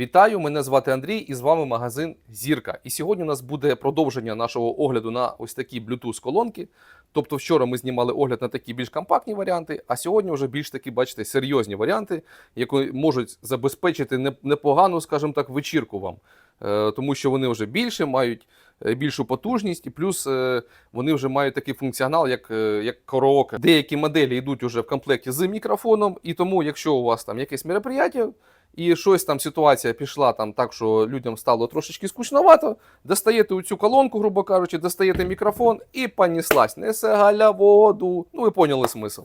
Вітаю, мене звати Андрій і з вами магазин Зірка. І сьогодні у нас буде продовження нашого огляду на ось такі Bluetooth колонки. Тобто вчора ми знімали огляд на такі більш компактні варіанти, а сьогодні вже більш такі, бачите, серйозні варіанти, які можуть забезпечити непогану, скажімо так, вечірку вам. Е, Тому що вони вже більше мають е, більшу потужність, і плюс е, вони вже мають такий функціонал, як, як караоке. Деякі моделі йдуть уже в комплекті з мікрофоном, і тому, якщо у вас там якесь мероприятие, і щось там ситуація пішла там так, що людям стало трошечки скучновато, достаєте цю колонку, грубо кажучи, достаєте мікрофон і поніслась. Несе галя воду. Ну, ви поняли смисл.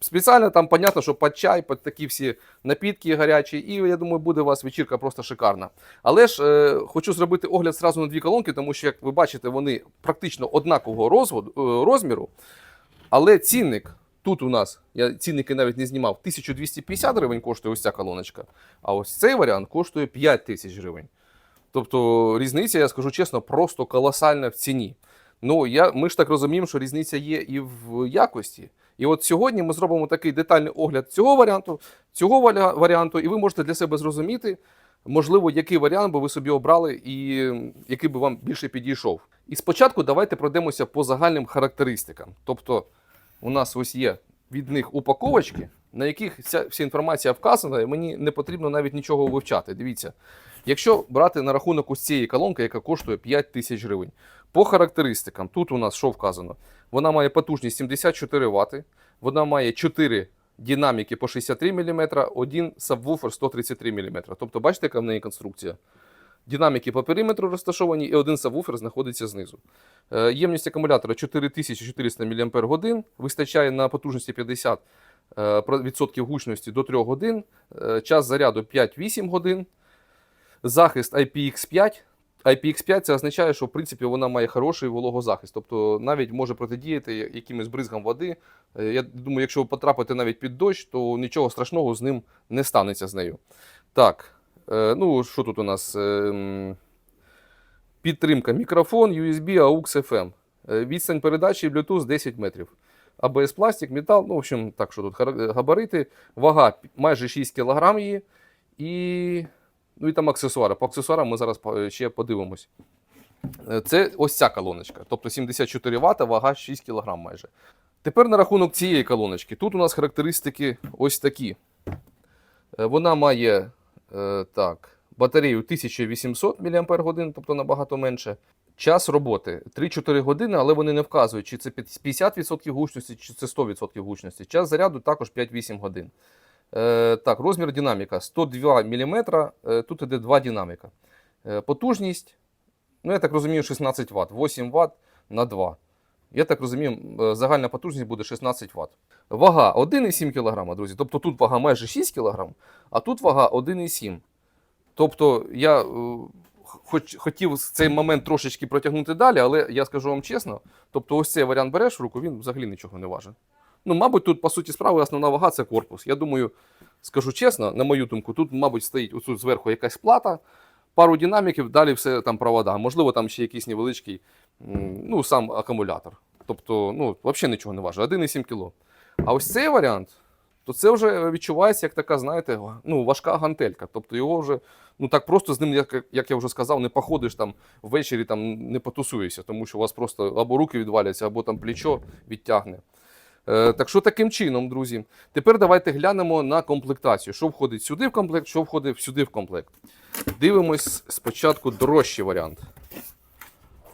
Спеціально там, понятно, що під чай, під такі всі напітки гарячі, і я думаю, буде у вас вечірка просто шикарна. Але ж е, хочу зробити огляд зразу на дві колонки, тому що, як ви бачите, вони практично однакового розводу, е, розміру, але цінник тут у нас, я цінники навіть не знімав, 1250 гривень коштує ось ця колоночка, а ось цей варіант коштує 5000 гривень. Тобто різниця, я скажу чесно, просто колосальна в ціні. Ну, я, ми ж так розуміємо, що різниця є і в якості. І от сьогодні ми зробимо такий детальний огляд цього варіанту, цього варіанту, і ви можете для себе зрозуміти, можливо, який варіант би ви собі обрали і який би вам більше підійшов. І спочатку давайте пройдемося по загальним характеристикам. Тобто, у нас ось є від них упаковочки, на яких вся, вся інформація вказана, і мені не потрібно навіть нічого вивчати. Дивіться, якщо брати на рахунок ось цієї колонки, яка коштує 5 тисяч гривень, по характеристикам, тут у нас що вказано? Вона має потужність 74 Вт, вона має 4 динаміки по 63 мм, один сабвуфер 133 мм. Тобто, бачите, яка в неї конструкція? Динаміки по периметру розташовані, і один сабвуфер знаходиться знизу. Е, Ємність акумулятора 4400 мАч, вистачає на потужності 50 е, про- відсотків гучності до 3 годин, е, час заряду 5-8 годин, захист IPX5. IPX5 це означає, що в принципі вона має хороший вологозахист, тобто навіть може протидіяти якимось бризгам води. Я думаю, якщо ви потрапите навіть під дощ, то нічого страшного з ним не станеться з нею. Так, ну що тут у нас? Е, Підтримка мікрофон, USB, AUX FM. Е, Відстань передачі Bluetooth 10 метрів. ABS пластик, метал, ну, в общем, так, що тут габарити, вага майже 6 кг її. І, ну, і там аксесуари. По аксесуарам ми зараз ще подивимось. Е, Це ось ця колоночка. Тобто 74 Вт, вага 6 кг майже. Тепер на рахунок цієї колоночки. Тут у нас характеристики ось такі. Е, Вона має е, так, батарею 1800 мАч, тобто набагато менше. Час роботи 3-4 години, але вони не вказують, чи це 50% гучності, чи це 100% гучності. Час заряду також 5-8 годин. Е, так, розмір динаміка 102 мм, е, тут іде 2 динаміка. Е, потужність, ну я так розумію, 16 Вт, 8 Вт на 2. Я так розумію, е, загальна потужність буде 16 Вт. Вага 1,7 кг, друзі. Тобто тут вага майже 6 кг, а тут вага 1,7 Тобто я е, хоч, хотів цей момент трошечки протягнути далі, але я скажу вам чесно, тобто ось цей варіант береш в руку, він взагалі нічого не важить. Ну, мабуть, тут, по суті справи, основна вага це корпус. Я думаю, скажу чесно, на мою думку, тут, мабуть, стоїть отут зверху якась плата, пару динаміків, далі все там провода. Можливо, там ще якийсь невеличкий ну, сам акумулятор. Тобто, ну, взагалі нічого не важить, 1,7 кг. А ось цей варіант, то це вже відчувається як така, знаєте, ну, важка гантелька. Тобто його вже ну так просто з ним, як, як я вже сказав, не походиш там ввечері, там не потусуєшся, тому що у вас просто або руки відваляться, або там плечо відтягне. Е, так що таким чином, друзі. Тепер давайте глянемо на комплектацію. Що входить сюди в комплект, що входить сюди в комплект. Дивимось спочатку дорожчий варіант.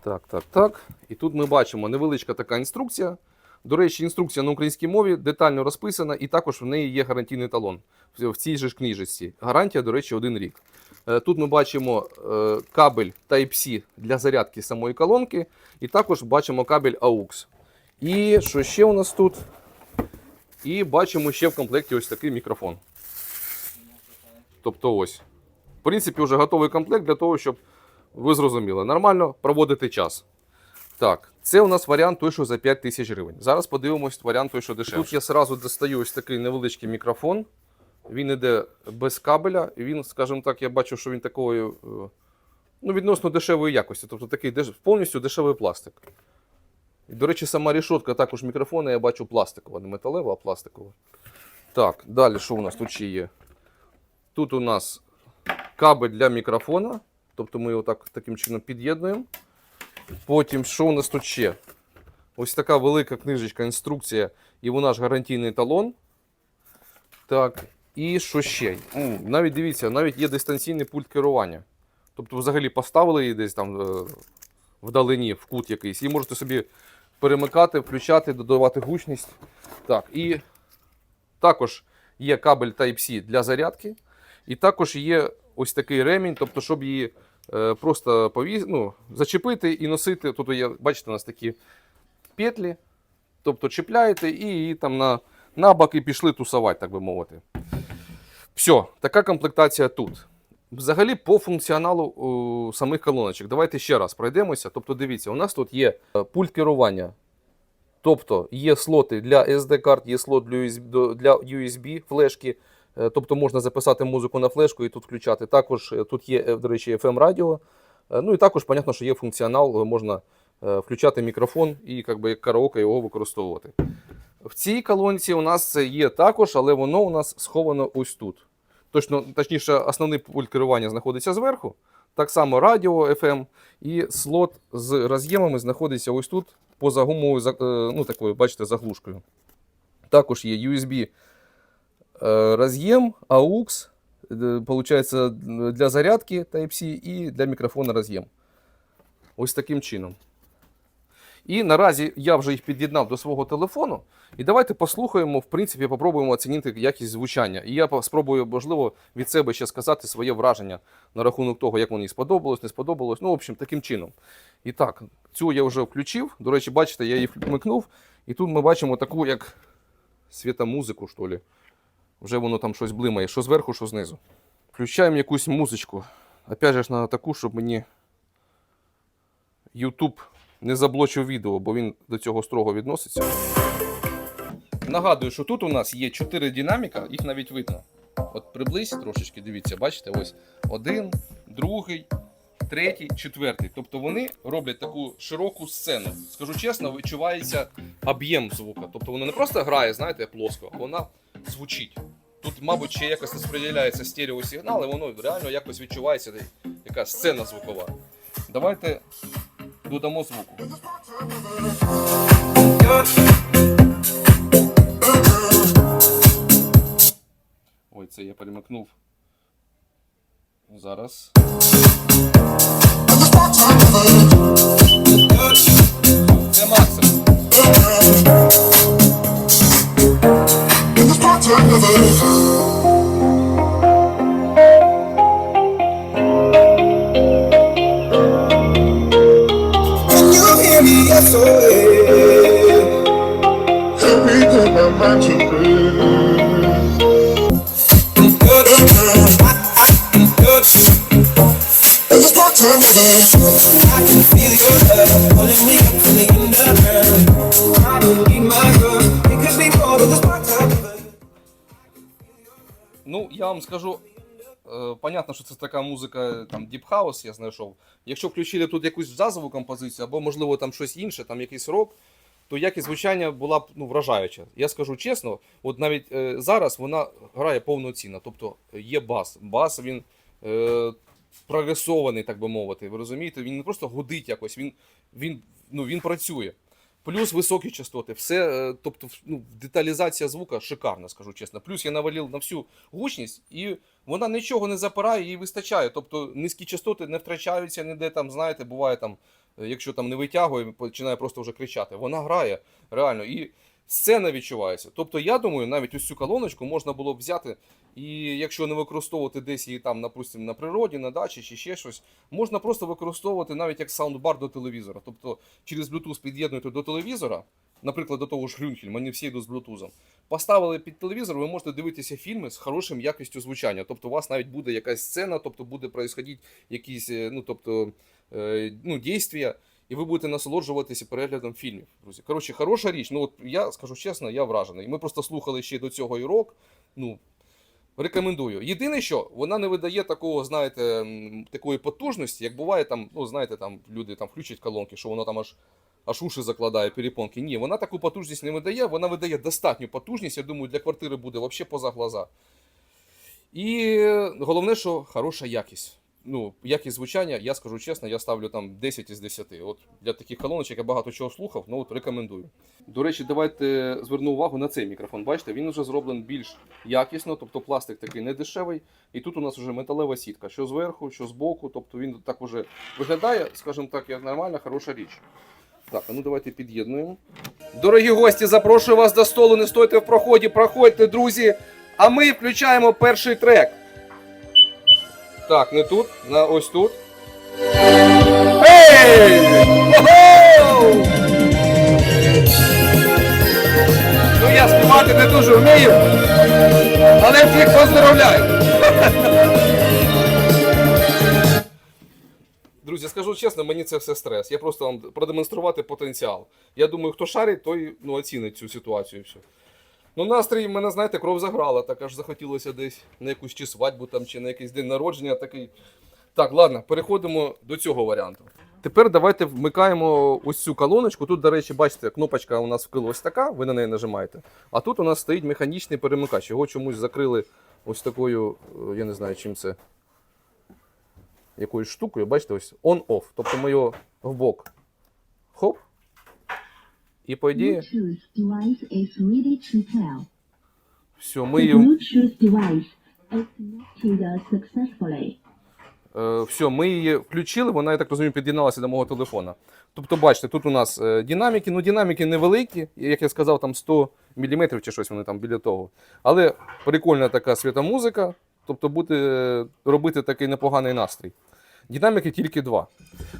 Так, так, так. І тут ми бачимо невеличка така інструкція. До речі, інструкція на українській мові детально розписана, і також в неї є гарантійний талон в цій же ж книжечці. Гарантія, до речі, один рік. Е, Тут ми бачимо е, кабель Type-C для зарядки самої колонки, і також бачимо кабель AUX. І що ще у нас тут? І бачимо ще в комплекті ось такий мікрофон. Тобто ось. В принципі, вже готовий комплект для того, щоб ви зрозуміли, нормально проводити час. Так, це у нас варіант той, що за 5 тисяч гривень. Зараз подивимось варіант той, що дешевше. Тут я одразу достаю ось такий невеличкий мікрофон. Він іде без кабеля, і він, скажімо так, я бачу, що він такої е, ну, відносно дешевої якості. Тобто такий повністю дешевий пластик. І, до речі, сама рішотка також мікрофона, я бачу пластикова, не металева, а пластикова. Так, далі що у нас тут ще є? Тут у нас кабель для мікрофона. Тобто ми його так, таким чином під'єднуємо. Потім, що у нас тут ще? Ось така велика книжечка, інструкція, і вона ж гарантійний талон. Так, і що ще? Навіть дивіться, навіть є дистанційний пульт керування. Тобто, взагалі поставили її десь там е, вдалині, в кут якийсь, і можете собі перемикати, включати, додавати гучність. Так, і також є кабель Type-C для зарядки. І також є ось такий ремінь, тобто, щоб її просто повіз... ну, зачепити і носити. Тут є, бачите, у нас такі петлі. Тобто чіпляєте і її там на, на бок і пішли тусувати, так би мовити. Все, така комплектація тут. Взагалі, по функціоналу о, самих колоночок. Давайте ще раз пройдемося. Тобто, дивіться, у нас тут є е, пульт керування. Тобто є слоти для SD-карт, є слот для USB флешки. Е, Тобто можна записати музику на флешку і тут включати. Також е, тут є, е, до речі, FM радіо. Ну і також, понятно, що є функціонал, можна включати мікрофон і як би як караоке його використовувати. В цій колонці у нас це є також, але воно у нас сховано ось тут. Точно, точніше, основний пульт керування знаходиться зверху. Так само радіо FM і слот з роз'ємами знаходиться ось тут поза гумовою, ну такою, бачите, заглушкою. Також є USB е, роз'єм, AUX, е, получається для зарядки Type-C і для мікрофона роз'єм. Ось таким чином. І наразі я вже їх під'єднав до свого телефону. І давайте послухаємо, в принципі, попробуємо оцінити якість звучання. І я спробую, можливо, від себе ще сказати своє враження на рахунок того, як мені сподобалось, не сподобалось. Ну, в общем, таким чином. І так, цю я вже включив. До речі, бачите, я її вмикнув. І тут ми бачимо таку, як світомузику, що ли. Вже воно там щось блимає, що зверху, що знизу. Включаємо якусь музичку. Опять же на таку, щоб мені YouTube не заблочив відео, бо він до цього строго відноситься. Нагадую, що тут у нас є 4 динаміка, їх навіть видно. От приблизь трошечки, дивіться, бачите, ось один, другий, третій, четвертий. Тобто вони роблять таку широку сцену. Скажу чесно, відчувається об'єм звука. Тобто воно не просто грає, знаєте, плоско, вона звучить. Тут, мабуть, ще якось розподіляється стереосигнал, і воно реально якось відчувається яка сцена звукова. Давайте додамо звуку. Ой, це я перемикнув. Зараз. Це максимум. universe. Я вам скажу. е, Понятно, що це така музика, там House я знайшов. Якщо включили тут якусь джазову композицію, або, можливо, там щось інше, там якийсь рок, то якість звучання була б ну, вражаюча. Я скажу чесно, от навіть е, зараз вона грає повноцінно. Тобто є бас. Бас він е, прогресований, так би мовити. Ви розумієте? Він не просто гудить якось, він, він, ну, він працює. Плюс високі частоти, все, е, тобто, ну, деталізація звука шикарна, скажу чесно. Плюс я навалив на всю гучність, і вона нічого не запирає, їй вистачає. Тобто низькі частоти не втрачаються ніде там, знаєте, буває там, е, якщо там не витягує, починає просто вже кричати. Вона грає реально. І сцена відчувається. Тобто, я думаю, навіть ось цю колоночку можна було б взяти, і якщо не використовувати десь її там, напустимо, на природі, на дачі чи ще щось, можна просто використовувати навіть як саундбар до телевізора. Тобто через Bluetooth під'єднуєте до телевізора, наприклад, до того ж Грюнхель, вони всі йдуть з Bluetooth. Поставили під телевізор, ви можете дивитися фільми з хорошим якістю звучання. Тобто у вас навіть буде якась сцена, тобто буде происходити якісь е, ну, тобто, е, ну, дійствия, і ви будете насолоджуватися переглядом фільмів. Друзі, коротше, хороша річ. Ну от я скажу чесно, я вражений. Ми просто слухали ще до цього і рок. Ну, Рекомендую. Єдине, що вона не видає такого, знаєте, такої потужності, як буває там, ну знаєте, там люди там включать колонки, що воно там аж аж уші закладає перепонки. Ні, вона таку потужність не видає, вона видає достатню потужність. Я думаю, для квартири буде взагалі поза глаза. І головне, що хороша якість. Ну, якість звучання, я скажу чесно, я ставлю там 10 із 10. От для таких колоночок я багато чого слухав, ну от рекомендую. До речі, давайте зверну увагу на цей мікрофон. Бачите, він вже зроблений більш якісно, тобто пластик такий не дешевий. І тут у нас вже металева сітка, що зверху, що збоку. Тобто він так уже виглядає, скажімо так, як нормальна, хороша річ. Так, ну давайте під'єднуємо. Дорогі гості, запрошую вас до столу, не стойте в проході, проходьте, друзі. А ми включаємо перший трек. Так, не тут, на ось тут. Ей! Ну я співати не дуже вмію, але всіх поздравляю. Друзі, скажу чесно, мені це все стрес. Я просто вам продемонструвати потенціал. Я думаю, хто шарить, той ну, оцінить цю ситуацію. і Все. Ну, настрій мене, знаєте, кров заграла, так аж захотілося десь на якусь чи свадьбу там, чи на якийсь день народження такий. Так, ладно, переходимо до цього варіанту. Тепер давайте вмикаємо ось цю колоночку. Тут, до речі, бачите, кнопочка у нас вкила ось така, ви на неї нажимаєте. А тут у нас стоїть механічний перемикач. Його чомусь закрили ось такою, е, я не знаю, чим це. Якоюсь штукою, бачите, ось on-off. Тобто ми його вбок. Хоп. І по ідеї, Bluetooth device is ready to pair. все, ми її. Е, все, ми її включили, вона, я так розумію, під'єдналася до мого телефона. Тобто, бачите, тут у нас е, динаміки, ну динаміки невеликі, як я сказав, там 100 мм чи щось вони там біля того. Але прикольна така світомузика, тобто буде е, робити такий непоганий настрій. Динаміки тільки два.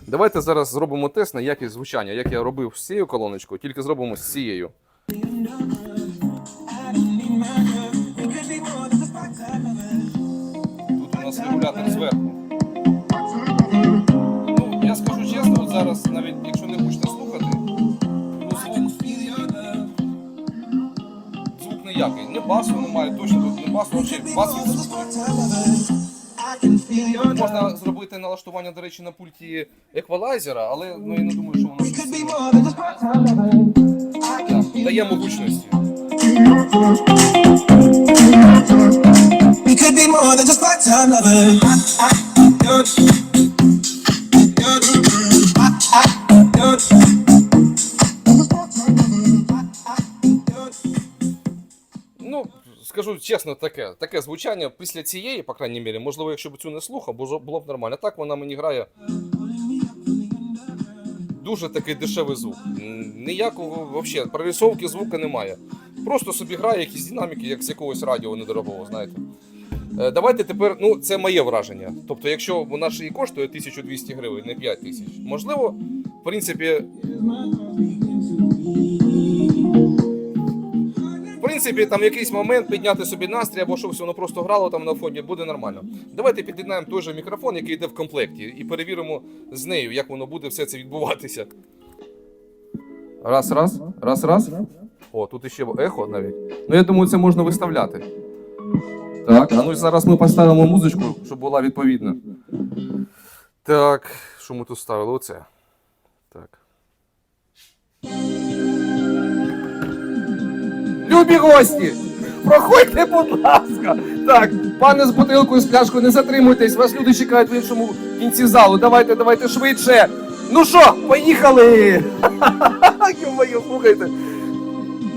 Давайте зараз зробимо тест на якість звучання, як я робив з цією колоночкою, тільки зробимо з цією. Тут у нас регулятор зверху. Ну, я скажу чесно, от зараз, навіть якщо не хочете слухати, ну, звук, звук ніякий. Не басу немає, точно тут не басу, взагалі бас відсутній. Можна зробити налаштування, до речі, на пульті еквалайзера, але ну, я не думаю, що воно. Так, дає могучності. We could be more than just part-time lovers. Скажу чесно, таке, таке звучання після цієї, по крайній мірі, можливо, якщо б цю не слухав, було, було б нормально. Так вона мені грає. Дуже такий дешевий звук. Ніякого взагалі прорисовки звука немає. Просто собі грає якісь динаміки, як з якогось радіо недорогого, знаєте. Е, Давайте тепер, ну це моє враження. Тобто, якщо вона ж і коштує 1200 гривень, не 5000, можливо, в принципі, принципі, там якийсь момент підняти собі настрій або щось воно просто грало там на фоні, буде нормально. Давайте під'єднаємо той же мікрофон, який йде в комплекті, і перевіримо з нею, як воно буде все це відбуватися. Раз, раз, раз, раз. О, тут іще ехо навіть. Ну я думаю, це можна виставляти. Так, а ну і зараз ми поставимо музичку, щоб була відповідна. Так, що ми тут ставили? Оце. Так. Любі гості! Проходьте, будь ласка! Так, пане з бутилкою з пляшкою, не затримуйтесь, вас люди чекають в іншому кінці залу. Давайте, давайте швидше. Ну що, поїхали! Слухайте.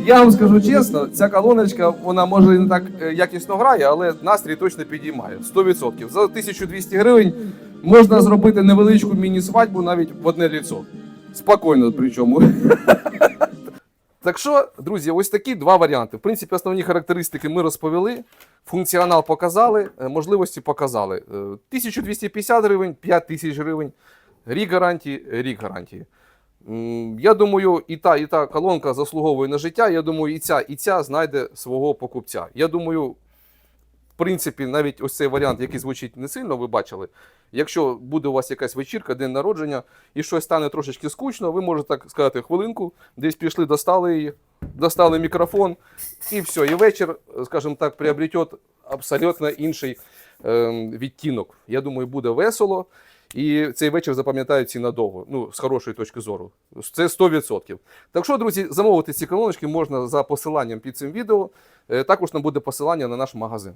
Я вам скажу чесно, ця колоночка, вона може не так е, якісно грає, але настрій точно підіймає. 100%. За 1200 гривень можна зробити невеличку міні-свадьбу навіть в одне ліцо. Спокійно, причому. Так що, друзі, ось такі два варіанти. В принципі, основні характеристики ми розповіли, функціонал показали, е, можливості показали. Е, 1250 гривень, 5000 гривень, рік гарантії, рік гарантії. Я думаю, і та, і та колонка заслуговує на життя. Я думаю, і ця, і ця знайде свого покупця. Я думаю, принципі, навіть ось цей варіант, який звучить не сильно, ви бачили. Якщо буде у вас якась вечірка, день народження, і щось стане трошечки скучно, ви можете так сказати хвилинку, десь пішли, достали її, достали мікрофон, і все. І вечір, скажімо так, приобретет абсолютно інший ем, відтінок. Я думаю, буде весело. І цей вечір запам'ятаються і надовго, ну, з хорошої точки зору. Це 100%. Так що, друзі, замовити ці колоночки можна за посиланням під цим відео. Е, Також там буде посилання на наш магазин.